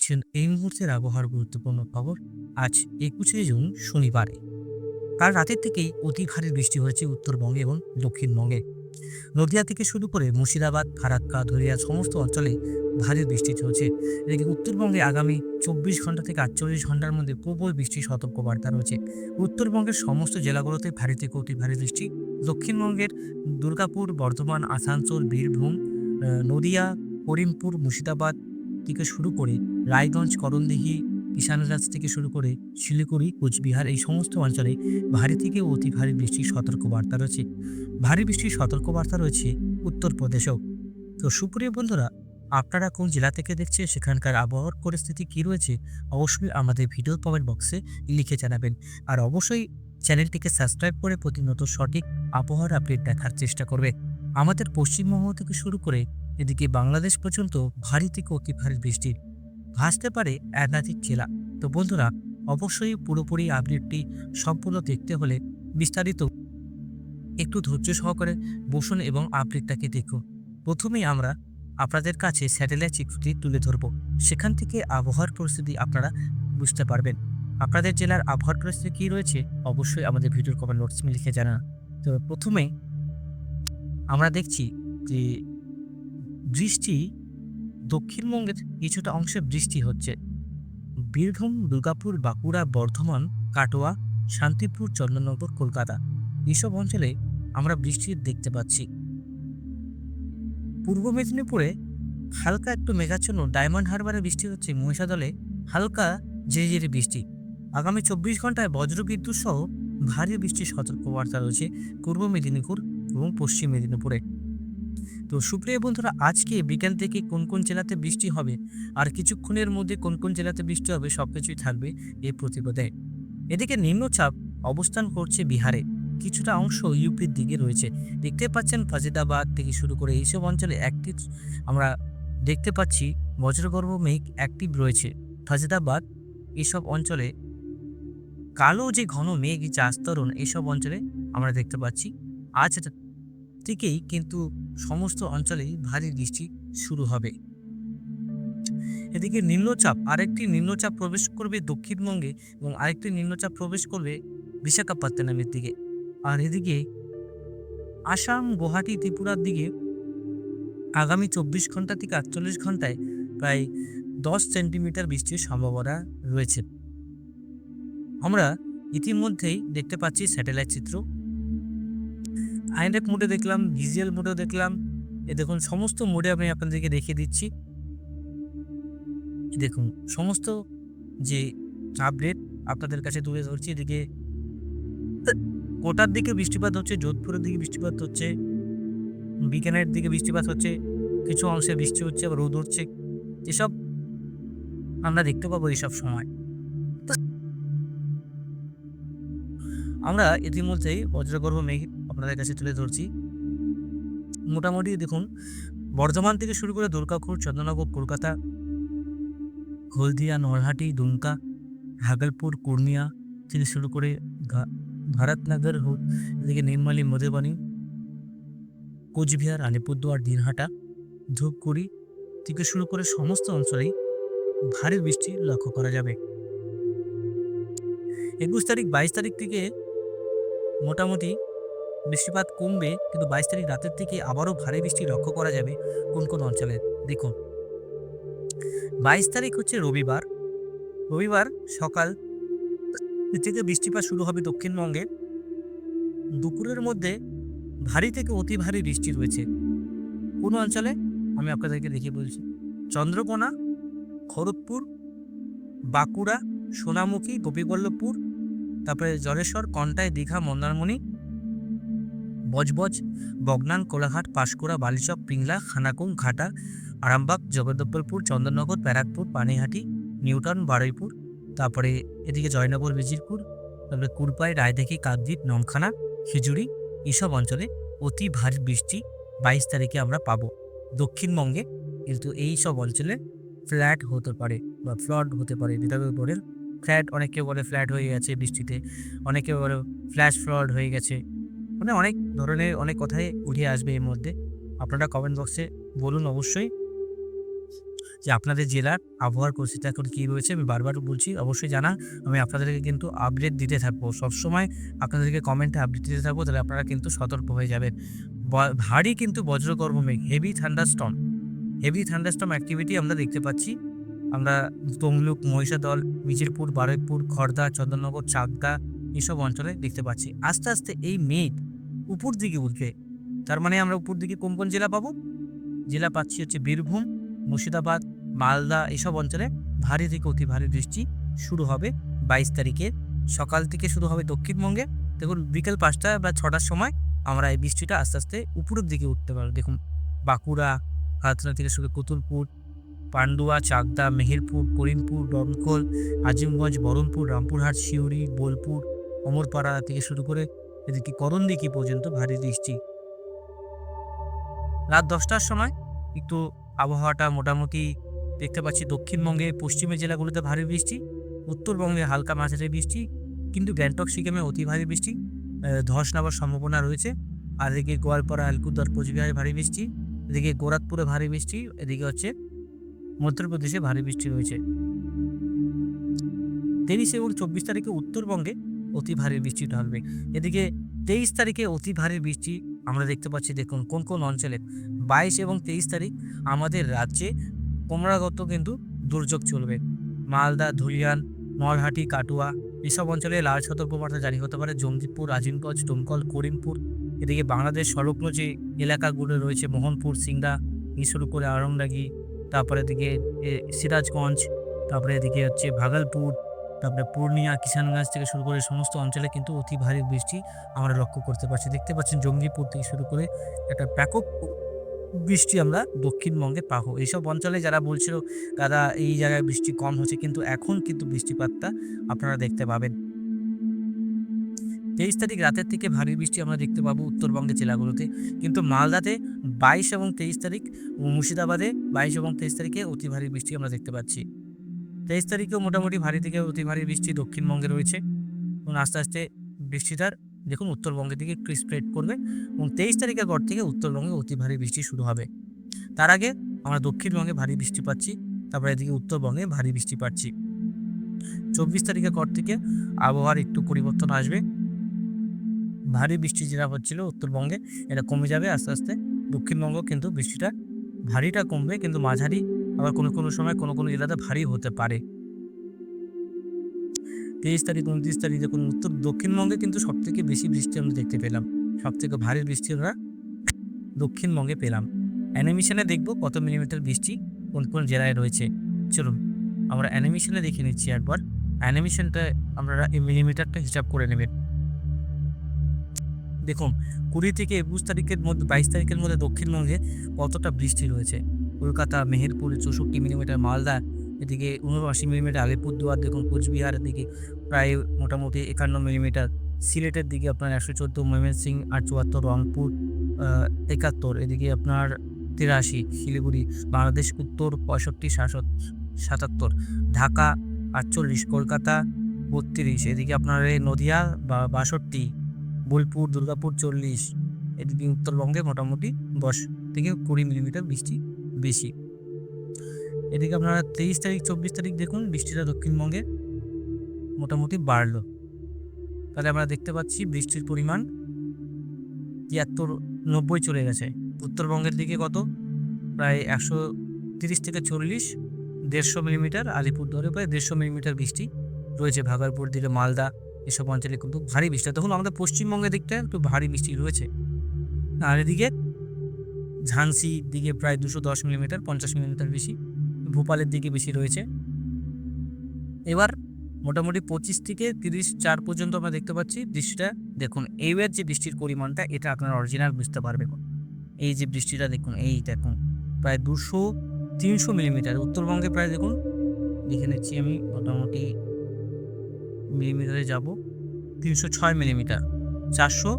দেখছেন এই মুহূর্তের আবহাওয়ার গুরুত্বপূর্ণ খবর আজ একুশে জুন, শনিবারে। কাল রাতের থেকেই অতি ভারী বৃষ্টি হয়েছে উত্তরবঙ্গে এবং দক্ষিণবঙ্গে। নদিয়া থেকে শুরু করে মুর্শিদাবাদ, ফারাক্কা, ধরিয়া সমস্ত অঞ্চলে ভারী বৃষ্টি চলছে। এদিকে উত্তরবঙ্গে আগামী চব্বিশ ঘণ্টা থেকে আটচল্লিশ ঘণ্টার মধ্যে প্রবল বৃষ্টির সতর্কবার্তা রয়েছে। উত্তরবঙ্গের সমস্ত জেলাগুলোতে ভারী থেকে অতি ভারী বৃষ্টি। দক্ষিণবঙ্গের দুর্গাপুর, বর্ধমান, আসানসোল, বীরভূম নদিয়া, করিমপুর, মুর্শিদাবাদ থেকে শুরু করে রায়গঞ্জ, করণদিঘি, কিষানরাজ থেকে শুরু করে শিলিগুড়ি, কোচবিহার এই সমস্ত অঞ্চলে ভারী থেকে অতি ভারী বৃষ্টির সতর্কবার্তা রয়েছে। ভারী বৃষ্টির সতর্কবার্তা রয়েছে উত্তরপ্রদেশেও তো সুপ্রিয় বন্ধুরা, আপনারা কোন জেলা থেকে দেখছে সেখানকার আবহাওয়ার পরিস্থিতি কী রয়েছে, অবশ্যই আমাদের ভিডিও কমেন্ট বক্সে লিখে জানাবেন। আর অবশ্যই চ্যানেলটিকে সাবস্ক্রাইব করে প্রতিনিয়ত সঠিক আবহাওয়ার আপডেট দেখার চেষ্টা করবে। আমাদের পশ্চিমবঙ্গ থেকে শুরু করে এদিকে বাংলাদেশ পর্যন্ত ভারী থেকে অতি ভারী বৃষ্টি। ভাসতে পারে একাধিক জেলা তো বন্ধুরা, অবশ্যই পুরোপুরি আপডেটটি সম্পূর্ণ দেখতে হলে বিস্তারিত একটু ধৈর্য সহকারে বসুন এবং আপডেটটাকে দেখুন। প্রথমেই আমরা আপনাদের কাছে স্যাটেলাইট চিত্রটি তুলে ধরব। সেখান থেকে আবহাওয়ার পরিস্থিতি আপনারা বুঝতে পারবেন। আপনাদের জেলার আবহাওয়ার পরিস্থিতি কী রয়েছে, অবশ্যই আমাদের ভিডিওর কমেন্ট নোটস লিখে জানান। তো প্রথমে আমরা দেখছি যে বৃষ্টি দক্ষিণবঙ্গের কিছুটা অংশে বৃষ্টি হচ্ছে। বীরভূম, দুর্গাপুর, বাঁকুড়া, বর্ধমান, কাটোয়া, শান্তিপুর, চন্দননগর, কলকাতা এইসব অঞ্চলে আমরা বৃষ্টি দেখতে পাচ্ছি। পূর্ব মেদিনীপুরে হালকা একটু মেঘাচ্ছন্ন ডায়মন্ড হারবারে বৃষ্টি হচ্ছে। মহিষাদলে হালকা ঝিরিঝিরি বৃষ্টি। আগামী চব্বিশ ঘন্টায় বজ্রবিদ্যুৎ সহ ভারী বৃষ্টির সতর্কবার্তা রয়েছে পূর্ব মেদিনীপুর এবং পশ্চিম মেদিনীপুরে। তো সুপ্রিয় বন্ধুরা, আজকে বিকেল থেকে কোন কোন জেলাতে বৃষ্টি হবে আর কিছুক্ষণের মধ্যে কোন কোন জেলাতে বৃষ্টি হবে সব কিছুই থাকবে এই প্রতিবেদনে। এদিকে নিম্নচাপ অবস্থান করছে বিহারে। কিছুটা অংশ ইউপির দিকে রয়েছে। দেখতে পাচ্ছেন ফাজিদাবাদ থেকে শুরু করে এইসব অঞ্চলে অ্যাক্টিভ আমরা দেখতে পাচ্ছি বজ্রগর্ভ মেঘ অ্যাক্টিভ রয়েছে। ফাজিদাবাদ এইসব অঞ্চলে কালো যে ঘন মেঘ, যে আস্তরণ এইসব অঞ্চলে আমরা দেখতে পাচ্ছি। আজ থেকেই কিন্তু সমস্ত অঞ্চলেই ভারী বৃষ্টি শুরু হবে। এদিকে নিম্নচাপ, আরেকটি নিম্নচাপ প্রবেশ করবে দক্ষিণবঙ্গে এবং আরেকটি নিম্নচাপ প্রবেশ করবে বিশাখাপত্তনমের দিকে। আর এদিকে আসাম, গুয়াহাটি, ত্রিপুরার দিকে আগামী চব্বিশ ঘণ্টা থেকে আটচল্লিশ ঘন্টায় প্রায় দশ সেন্টিমিটার বৃষ্টির সম্ভাবনা রয়েছে। আমরা ইতিমধ্যেই দেখতে পাচ্ছি স্যাটেলাইট চিত্র। আইনেক মোডে দেখলাম ভিজুয়াল মোডেও দেখলাম। এ দেখুন, সমস্ত মোডে আমি আপনাদেরকে দেখিয়ে দিচ্ছি। দেখুন, সমস্ত যে আপডেট আপনাদের কাছে তুলে ধরছি, এদিকে কোটার দিকে বৃষ্টিপাত হচ্ছে, যোধপুরের দিকে বৃষ্টিপাত হচ্ছে, বিকানের দিকে বৃষ্টিপাত হচ্ছে, কিছু অংশে বৃষ্টি হচ্ছে, আবার রোদ উঠছে। এসব আমরা দেখতে পাবো এইসব সময়। আমরা ইতিমধ্যেই বজ্রগর্ভ মেঘ আপনাদের কাছে তুলে ধরছি। মোটামুটি দেখুন, বর্ধমান থেকে শুরু করে দুর্গাপুর, চন্দ্রনগর, কলকাতা, হলদিয়া, নরহাটি, দুমকা, ভাগলপুর, পূর্ণিয়া থেকে শুরু করে ভারতনগর এদিকে নির্মালি, মধুবানী, কোচবিহার, আলিপুরদুয়ার, দিনহাটা, ধূপগুড়ি থেকে শুরু করে সমস্ত অঞ্চলেই ভারী বৃষ্টি লক্ষ্য করা যাবে। একুশ তারিখ বাইশ তারিখ থেকে মোটামুটি বৃষ্টিপাত কমবে, কিন্তু বাইশ তারিখ রাতের থেকে আবারও ভারী বৃষ্টি লক্ষ্য করা যাবে কোন কোন অঞ্চলে? দেখুন। বাইশ তারিখ হচ্ছে রবিবার। রবিবার সকাল থেকে বৃষ্টিপাত শুরু হবে দক্ষিণবঙ্গে। দুপুরের মধ্যে ভারী থেকে অতি ভারী বৃষ্টি রয়েছে। কোন অঞ্চলে? আমি আপনাদেরকে দেখিয়ে বলছি। চন্দ্রকোনা, খড়গপুর, বাঁকুড়া, সোনামুখী, গোপীবল্লভপুর, তারপরে জলেশ্বর কন্টায় দীঘা, মন্দারমণি বজবজ, বগনান, কোলাঘাট, পাঁশকুড়া, বালিচক, পিংলা খানাকুল ঘাটা, আরামবাগ, জগদ্দলপুর, চন্দননগর, ব্যারাকপুর, পানিহাটি নিউটন বারুইপুর, তারপরে এদিকে জয়নগর, বিজিরপুর, তারপরে কুরপাই রায়দিঘি কাকদ্বীপ, নমখানা, খিজুড়ি এসব অঞ্চলে অতি ভারী বৃষ্টি বাইশ তারিখে আমরা পাবো। দক্ষিণবঙ্গে কিন্তু এই সব অঞ্চলে ফ্ল্যাট হতে পারে বা ফ্লড হতে পারে বিধানসভা বোর্ডের ফ্ল্যাট অনেকে বলে ফ্ল্যাট হয়ে গেছে বৃষ্টিতে, অনেকে বলে ফ্ল্যাশ ফ্লড হয়ে গেছে। মানে অনেক ধরনের অনেক কথাই উঠে আসবে এর মধ্যে। আপনারা কমেন্ট বক্সে বলুন অবশ্যই যে আপনাদের জেলার আবহাওয়ার পরিস্থিতি এখন কী রয়েছে, আমি বারবার বলছি, অবশ্যই জানা আমি আপনাদেরকে কিন্তু আপডেট দিতে থাকব। সবসময় আপনাদেরকে কমেন্টে আপডেট দিতে থাকব, তাহলে আপনারা কিন্তু সতর্ক হয়ে যাবেন। ভারী কিন্তু বজ্রগর্ভ মেঘ heavy thunderstorm heavy thunderstorm activity আমরা দেখতে পাচ্ছি। আমরা তমলুক, মহিষাদল মিজিরপুর বারুইপুর খড়দা চন্দননগর, চাকদা, এসব অঞ্চলে দেখতে পাচ্ছি। আস্তে আস্তে এই মেঘ উপর দিকে উঠবে তার মানে আমরা উপর দিকে কোন কোন জেলা পাবো? জেলা পাচ্ছি হচ্ছে বীরভূম, মুর্শিদাবাদ, মালদা, এসব অঞ্চলে ভারী থেকে অতি ভারী বৃষ্টি শুরু হবে বাইশ তারিখে। সকাল থেকে শুরু হবে দক্ষিণবঙ্গে। দেখুন, বিকেল পাঁচটা বা ছটার সময় আমরা এই বৃষ্টিটা আস্তে আস্তে উপরের দিকে উঠতে পারব। দেখুন, বাঁকুড়া হাতনা থেকে শুরু কুতুলপুর পান্ডুয়া, চাকদা, মেহেরপুর, করিমপুর, দমকল, আজিমগঞ্জ বহরমপুর রামপুরহাট, সিউড়ি, বোলপুর, অমরপাড়া থেকে শুরু করে এদিকে করণদিঘি পর্যন্ত ভারী বৃষ্টি রাত দশটার সময় একটু আবহাওয়াটা মোটামুটি দেখতে পাচ্ছি দক্ষিণবঙ্গে, পশ্চিমের জেলাগুলোতে ভারী বৃষ্টি, উত্তরবঙ্গে হালকা মাঝারি বৃষ্টি, কিন্তু গ্যাংটক, সিকিমে অতি ভারী বৃষ্টি ধস নামার সম্ভাবনা রয়েছে। আর এদিকে গোয়ালপাড়া আলকুদার কোচবিহারে ভারী বৃষ্টি, এদিকে গোরাখপুরে ভারী বৃষ্টি, এদিকে হচ্ছে মধ্যপ্রদেশে ভারী বৃষ্টি রয়েছে। তেইশ এবং চব্বিশ তারিখে উত্তরবঙ্গে অতি ভারী বৃষ্টি ঢালবে। এদিকে তেইশ তারিখে অতি ভারী বৃষ্টি, আমরা দেখতে পাচ্ছি, দেখুন, কোন কোন অঞ্চলে। বাইশ এবং তেইশ তারিখ আমাদের রাজ্যে ক্রমাগত কিন্তু দুর্যোগ চলবে। মালদা, ধুলিয়ান নরহাটি কাটুয়া, এসব অঞ্চলে লাল সতর্কবার্তা জারি হতে পারে। জঙ্গিপুর, আজিমগঞ্জ ডোমকল করিমপুর, এদিকে বাংলাদেশ সংলগ্ন যে এলাকাগুলো রয়েছে, মোহনপুর, সিংড়া এই শুরু করে আরংডাগি তারপরে এদিকে সিরাজগঞ্জ, তারপরে এদিকে হচ্ছে ভাগলপুর তারপরে পূর্ণিয়া, কিষানগঞ্জ থেকে শুরু করে সমস্ত অঞ্চলে কিন্তু অতি ভারী বৃষ্টি আমরা লক্ষ্য করতে পারছি। দেখতে পাচ্ছেন জঙ্গিপুর থেকে শুরু করে একটা ব্যাপক বৃষ্টি আমরা দক্ষিণবঙ্গে পাবো। এইসব অঞ্চলে যারা বলছিল, দাদা, এই জায়গায় বৃষ্টি কম হচ্ছে। কিন্তু এখন কিন্তু বৃষ্টিপাতটা আপনারা দেখতে পাবেন। তেইশ তারিখ রাতের থেকে ভারী বৃষ্টি আমরা দেখতে পাবো উত্তরবঙ্গের জেলাগুলোতে। কিন্তু মালদাতে বাইশ এবং তেইশ তারিখ, মুর্শিদাবাদে বাইশ এবং তেইশ তারিখে অতি ভারী বৃষ্টি আমরা দেখতে পাচ্ছি। তেইশ তারিখেও মোটামুটি ভারী থেকে অতি ভারী বৃষ্টি দক্ষিণবঙ্গে রয়েছে। এবং আস্তে আস্তে বৃষ্টিটার দেখুন উত্তরবঙ্গের দিকে একটু স্প্রেড করবে এবং তেইশ তারিখের পর থেকে উত্তরবঙ্গে অতি ভারী বৃষ্টি শুরু হবে। তার আগে আমরা দক্ষিণবঙ্গে ভারী বৃষ্টি পাচ্ছি, তারপরে এদিকে উত্তরবঙ্গে ভারী বৃষ্টি পাচ্ছি। চব্বিশ তারিখের পর থেকে আবহাওয়ার একটু পরিবর্তন আসবে। ভারী বৃষ্টি যেটা হচ্ছিল উত্তরবঙ্গে এটা কমে যাবে আস্তে আস্তে। দক্ষিণবঙ্গ কিন্তু বৃষ্টিটা ভারীটা কমবে, কিন্তু মাঝারি আবার কোনো কোনো সময় কোনো কোনো জেলাতে ভারী হতে পারে। তেইশ তারিখ উনত্রিশ তারিখ দেখুন উত্তর দক্ষিণবঙ্গে কিন্তু সব থেকে বেশি বৃষ্টি আমরা দেখতে পেলাম। সব থেকে ভারী বৃষ্টি আমরা দক্ষিণবঙ্গে পেলাম। অ্যানিমেশনে দেখব কত মিলিমিটার বৃষ্টি কোন কোন জেলায় রয়েছে। চলুন আমরা অ্যানিমেশনে দেখে নিচ্ছি একবার। অ্যানিমেশনটা আপনারা এই মিলিমিটারটা হিসাব করে নেবেন। দেখুন কুড়ি থেকে একুশ তারিখের মধ্যে বাইশ তারিখের মধ্যে দক্ষিণবঙ্গে কতটা বৃষ্টি রয়েছে। কলকাতা, মেহেরপুর, চৌষট্টি মিলিমিটার, মালদা, এদিকে উনআশি মিলিমিটার, আলিপুরদুয়ার, দেখুন কোচবিহার, এদিকে প্রায় মোটামুটি একান্ন মিলিমিটার। সিলেটের দিকে আপনার একশো চোদ্দ ময়মনসিং আর চুয়াত্তর রংপুর একাত্তর, এদিকে আপনার তিরাশি, শিলিগুড়ি, বাংলাদেশ, উত্তর পঁয়ষট্টি সাতাত্তর, ঢাকা আটচল্লিশ, কলকাতা বত্রিশ, এদিকে আপনার এই নদিয়া বা বাষট্টি, বোলপুর, দুর্গাপুর চল্লিশ, এদিকে উত্তরবঙ্গে মোটামুটি দশ থেকে কুড়ি মিলিমিটার বৃষ্টি বেশি। এদিকে আপনারা তেইশ তারিখ, চব্বিশ তারিখ দেখুন, বৃষ্টিটা দক্ষিণবঙ্গে মোটামুটি বাড়ল। তাহলে আমরা দেখতে পাচ্ছি বৃষ্টির পরিমাণ তিয়াত্তর নব্বই চলে গেছে। উত্তরবঙ্গের দিকে কত? প্রায় একশো তিরিশ থেকে চল্লিশ, দেড়শো মিলিমিটার। আলিপুরদুয়ারে প্রায় দেড়শো মিলিমিটার বৃষ্টি রয়েছে। ভাগলপুর দিকে মালদা এসব অঞ্চলে কিন্তু ভারী বৃষ্টি। তখন আমাদের পশ্চিমবঙ্গের দিকটা একটু ভারী বৃষ্টি রয়েছে। আর এদিকে ঝান্সির দিকে প্রায় দুশো দশ মিলিমিটার, পঞ্চাশ মিলিমিটার বেশি, ভোপালের দিকে বেশি রয়েছে। এবার মোটামুটি পঁচিশ থেকে তিরিশ চার পর্যন্ত আমরা দেখতে পাচ্ছি বৃষ্টিটা দেখুন, এইবার যে বৃষ্টির পরিমাণটা, এটা আপনার অরিজিনাল বুঝতে পারবে। এই যে বৃষ্টিটা দেখুন এই দেখুন, প্রায় দুশো তিনশো মিলিমিটার। উত্তরবঙ্গে প্রায় দেখুন দেখে নিচ্ছি আমি, মোটামুটি মিলিমিটারে যাব, তিনশো ছয় মিলিমিটার, চারশো,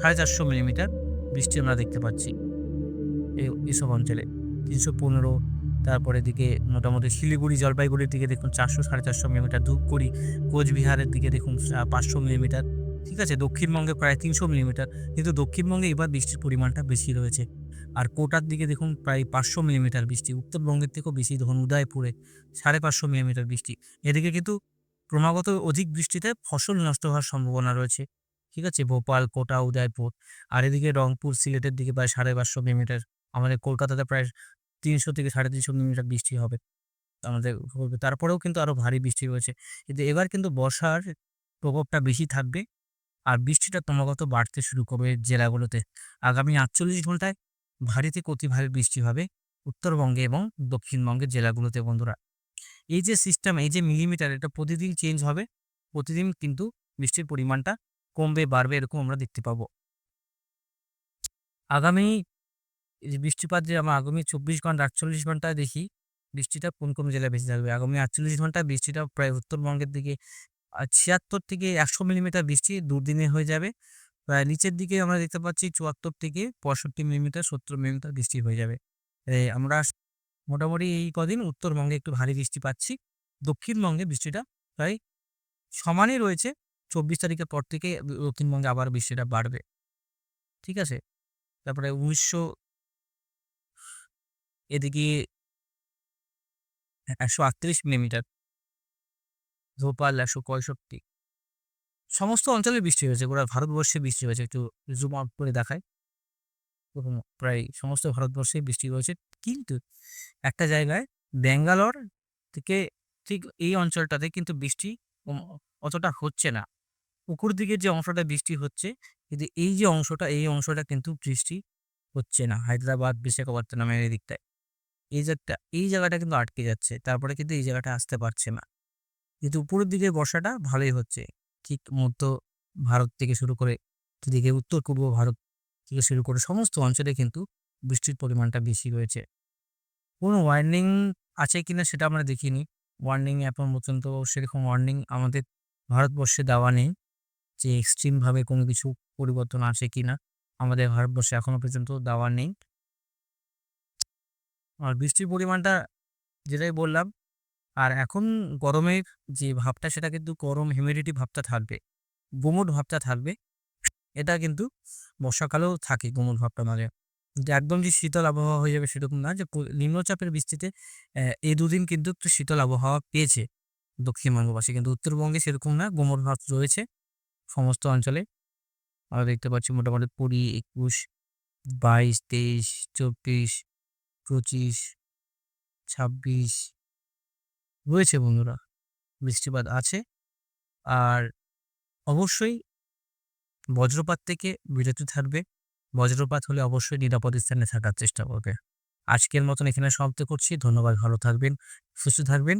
সাড়ে চারশো মিলিমিটার বৃষ্টি আমরা দেখতে পাচ্ছি। এই এসব অঞ্চলে। তিনশো পনেরো, তারপরে দিকে মোটামুটি শিলিগুড়ি জলপাইগুড়ির দিকে দেখুন চারশো, সাড়ে চারশো মিলিমিটার, ধূপগুড়ি, কোচবিহারের দিকে দেখুন পাঁচশো মিলিমিটার। ঠিক আছে, দক্ষিণবঙ্গে প্রায় তিনশো মিলিমিটার, কিন্তু দক্ষিণবঙ্গে এবার বৃষ্টির পরিমাণটা বেশি রয়েছে। আর কোটার দিকে দেখুন প্রায় পাঁচশো মিলিমিটার বৃষ্টি, উত্তরবঙ্গের থেকেও বেশি ধরুন উদয়পুরে সাড়ে পাঁচশো মিলিমিটার বৃষ্টি। এদিকে কিন্তু ক্রমাগত অধিক বৃষ্টিতে ফসল নষ্ট হওয়ার সম্ভাবনা রয়েছে। ঠিক আছে, ভোপাল, কোটা, উদয়পুর, আর এদিকে রংপুর, সিলেটের দিকে প্রায় সাড়ে পাঁচশো মিলিমিটার। আমাদের কলকাতাতে প্রায় তিনশো থেকে সাড়ে তিনশো মিলিমিটার বৃষ্টি হবে আমাদের। তারপরেও কিন্তু আরও ভারী বৃষ্টি রয়েছে। কিন্তু এবার কিন্তু বর্ষার প্রকোপটা বেশি থাকবে আর বৃষ্টিটা ক্রমাগত বাড়তে শুরু করবে জেলাগুলোতে। আগামী আটচল্লিশ ঘন্টায় ভারী থেকে অতি ভারী বৃষ্টি হবে উত্তরবঙ্গে এবং দক্ষিণবঙ্গের জেলাগুলোতে বন্ধুরা। এই যে সিস্টেম এই যে মিলিমিটার এটা প্রতিদিন চেঞ্জ হবে। প্রতিদিন কিন্তু বৃষ্টির পরিমাণটা কমবে, বাড়বে, এরকম আমরা দেখতে পাবো। আগামী এই বৃষ্টিপাত যে আমরা আগামী চব্বিশ ঘণ্টা আটচল্লিশ ঘন্টায় দেখি, বৃষ্টিটা কোন কোন জেলায় বেশি থাকবে? আগামী আটচল্লিশ ঘন্টায় বৃষ্টিটা প্রায় উত্তরবঙ্গের দিকে ছিয়াত্তর থেকে একশো মিলিমিটার বৃষ্টি দুদিনে হয়ে যাবে। প্রায় নিচের দিকে আমরা দেখতে পাচ্ছি চুয়াত্তর থেকে পঁয়ষট্টি মিলিমিটার, সত্তর মিলিমিটার বৃষ্টি হয়ে যাবে। আমরা মোটামুটি এই কদিন উত্তরবঙ্গে একটু ভারী বৃষ্টি পাচ্ছি। দক্ষিণবঙ্গে বৃষ্টিটা প্রায় সমানই রয়েছে। চব্বিশ তারিখের পর থেকে দক্ষিণবঙ্গে আবার বৃষ্টিটা বাড়বে। ঠিক আছে? তারপরে উনিশশো এদিকে একশো আটত্রিশ মিলিমিটার। ভোপাল একশো পঁয়ষট্টি। সমস্ত অঞ্চলে বৃষ্টি হয়েছে, গোটা ভারতবর্ষে বৃষ্টি হয়েছে। একটু জুম আউট করে দেখায় প্রায় সমস্ত ভারতবর্ষে বৃষ্টি হয়েছে। কিন্তু একটা জায়গায় ব্যাঙ্গালোর থেকে ঠিক এই অঞ্চলটাতে কিন্তু বৃষ্টি অতটা হচ্ছে না। উপর দিকের যে অংশটা বৃষ্টি হচ্ছে, কিন্তু এই যে অংশটা, এই অংশটা কিন্তু বৃষ্টি হচ্ছে না। হায়দ্রাবাদ বিশাখাপত্তনমের এই দিকটায় এই জায়গাটা এই জায়গাটা কিন্তু আটকে যাচ্ছে। তারপরে কিন্তু এই জায়গাটা আসতে পারছে না। কিন্তু উপরের দিকে বর্ষাটা ভালোই হচ্ছে। ঠিক মধ্য ভারত থেকে শুরু করে দিকে উত্তর পূর্ব ভারত থেকে শুরু করে সমস্ত অঞ্চলে কিন্তু বৃষ্টির পরিমাণটা বেশি রয়েছে কোনো ওয়ার্নিং আছে কিনা সেটা আমরা দেখিনি। ওয়ার্নিং এখন পর্যন্ত সেরকম ওয়ার্নিং আমাদের ভারতবর্ষে দেওয়া নেই যে এক্সট্রিমভাবে কোনো কিছু পরিবর্তন আছে কিনা। আমাদের ভারতবর্ষে এখনও পর্যন্ত দেওয়া নেই। আর বৃষ্টির পরিমাণটা যেটাই বললাম, আর এখন গরমের যে ভাবটা, সেটা কিন্তু গরম হিউমিডিটি ভাবটা থাকবে, গুমোট ভাবটা থাকবে, এটা কিন্তু বর্ষাকালেও থাকে গুমোট ভাবটা মাঝে। কিন্তু একদম যে শীতল আবহাওয়া হয়ে যাবে সেরকম না, যে নিম্নচাপের বৃষ্টিতে এই দুদিন কিন্তু একটু শীতল আবহাওয়া পেয়েছে দক্ষিণবঙ্গবাসী, কিন্তু উত্তরবঙ্গে সেরকম না, গুমোট ভাব রয়েছে সমস্ত অঞ্চলে। আমরা দেখতে পাচ্ছি মোটামুটি কুড়ি, একুশ, বাইশ, তেইশ, চব্বিশ পঁচিশ, ছাব্বিশ, রয়েছে বন্ধুরা, বৃষ্টিপাত আছে। আর অবশ্যই বজ্রপাত থেকে বিরত থাকবে। বজ্রপাত হলে অবশ্যই নিরাপদ স্থানে থাকার চেষ্টা করবে। আজকের মতন এখানে সমাপ্ত করছি। ধন্যবাদ, ভালো থাকবেন, সুস্থ থাকবেন।